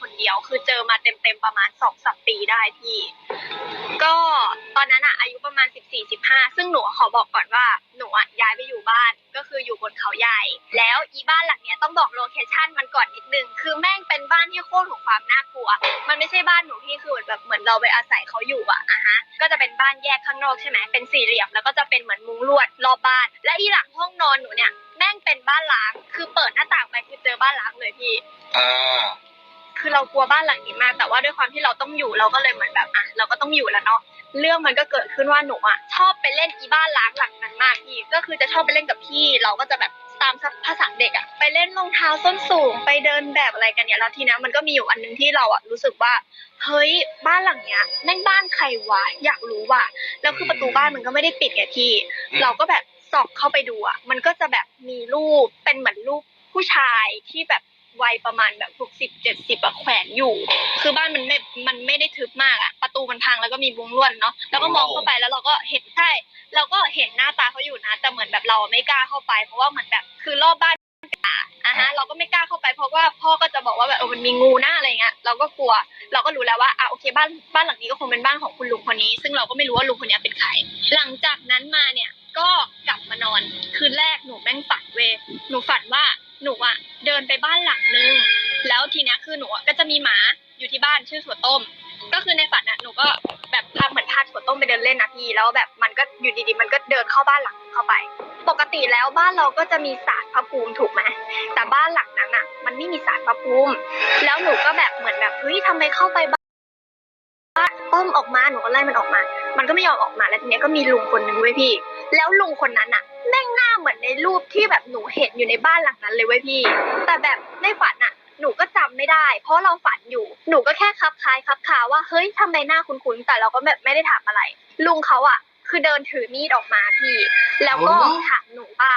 คนเดียว คือเจอมาเต็มๆประมาณสองสามปีได้พี่ ก็ตอนนั้นอะอายุประมาณสิบสี่สิบห้าซึ่งหนูขอบอกก่อนว่าหนูอะย้ายไปอยู่บ้านก็คืออยู่บนเขาใหญ่ แล้วอีบ้านหลังเนี้ยต้องบอกโลเคชั่นมันก่อนนิดนึงคือแม่งเป็นบ้านที่โคตรของความน่ากลัว มันไม่ใช่บ้านหนูที่คือแบบเหมือนเราไปอาศัยเขาอยู่อะอะฮะก็จะเป็นบ้านแยกข้างนอกใช่ไหมเป็นสี่เหลี่ยมแล้วก็จะเป็นเหมือนมุ้งลวดรอบบ้าน และอีหลังห้องนอนหนูเนี่ยแม่งเป็นบ้านล้าง คือเปิดหน้าต่างไปคือเจอบ้านล้างเลยพี่ อ่า คือเรากลัวบ้านหลังนี้มาก แต่ว่าด้วยความที่เราต้องอยู่เราก็เลยเหมือนแบบอะเราก็ต้องอยู่แล้วเนาะเรื่องมันก็เกิดขึ้นว่าหนูอะชอบไปเล่นอีบ้านล้างหลังนั้นมากพี่ก็คือจะชอบไปเล่นกับพี่ เราก็จะแบบตามภาษาเด็กอะไปเล่นรองเท้าส้นสูงไปเดินแบบอะไรกันเนี่ยแล้วทีนี้มันก็มีอยู่อันหนึงที่เราอะรู้สึกว่าเฮ้ยบ้านหลังเนี้ยแม่งบ้านใครวะอยากรู้ว่ะแล้วคือประตูบ้านมันก็ไม่ได้ปิดไงพี่อืมเราก็แบบส่องเข้าไปดูอะมันก็จะแบบมีรูปเป็นเหมือนรูปผู้ชายที่แบบ วัยประมาณแบบหกสิบเจ็ดสิบอะแขวนอยู่ คือบ้านมันไม่มันไม่ได้ทึบมากอะประตูมันพังแล้วก็มีบุ้งล้วดเนาะแล้วก็มองเข้าไปแล้วเราก็เห็นใช่เราก็เห็นหน้าตาเขาอยู่นะแต่เหมือนแบบเราไม่กล้าเข้าไป เพราะว่าเหมือนแบบคือรอบบ้านป่าอะฮะเราก็ไม่กล้าเข้าไปเพราะว่าพ่อก็จะบอกว่าแบบเออมันมีงูนะอะไรเงี้ยเราก็กลัว เราก็รู้แล้วว่าอะโอเคบ้านบ้านหลังนี้ก็คงเป็นบ้านของคุณลุงคนนี้ ซึ่งเราก็ไม่รู้ว่าลุงคนนี้เป็นใครหลังจากนั้นมาเนี่ยก็กลับมานอน คืนแรกหนูแม่งฝันเวหนูฝันว่า คือหนูอะก็จะมีหมาอยู่ที่บ้านชื่อถั่วต้ม ก็คือในฝันน่ะหนูก็แบบพาเหมือนพาถั่วต้มไปเดินเล่นนะพี่แล้วแบบมันก็อยู่ดีๆ มันก็เดินเข้าบ้านหลังเข้าไป ปกติแล้วบ้านเราก็จะมีศาลพระภูมิถูกไหมแต่บ้านหลังนั้นอะมันไม่มีศาลพระภูมิ แล้วหนูก็แบบเหมือนแบบเฮ้ยทำไมเข้าไปบ้านต้มออกมาหนูก็ไล่มันออกมา มันก็ไม่ยอมออกมาแล้วทีเนี้ยก็มีลุงคนหนึ่งเว้ยพี่ แล้วลุงคนนั้นอะแม่งหน้าเหมือนในรูปที่แบบหนูเห็นอยู่ในบ้านหลังนั้นเลยเว้ยพี่ แต่แบบในฝันอะ หนูก็จำไม่ได้ เพราะเราฝันอยู่ หนูก็แค่คับคล้ายคับคาว่าเฮ้ยทำไมหน้าคุ้นๆแต่เราก็แบบไม่ได้ถามอะไร ลุงเขาอะ คือเดินถือมีดออกมาพี่ แล้วก็โอ้ถามหนูว่า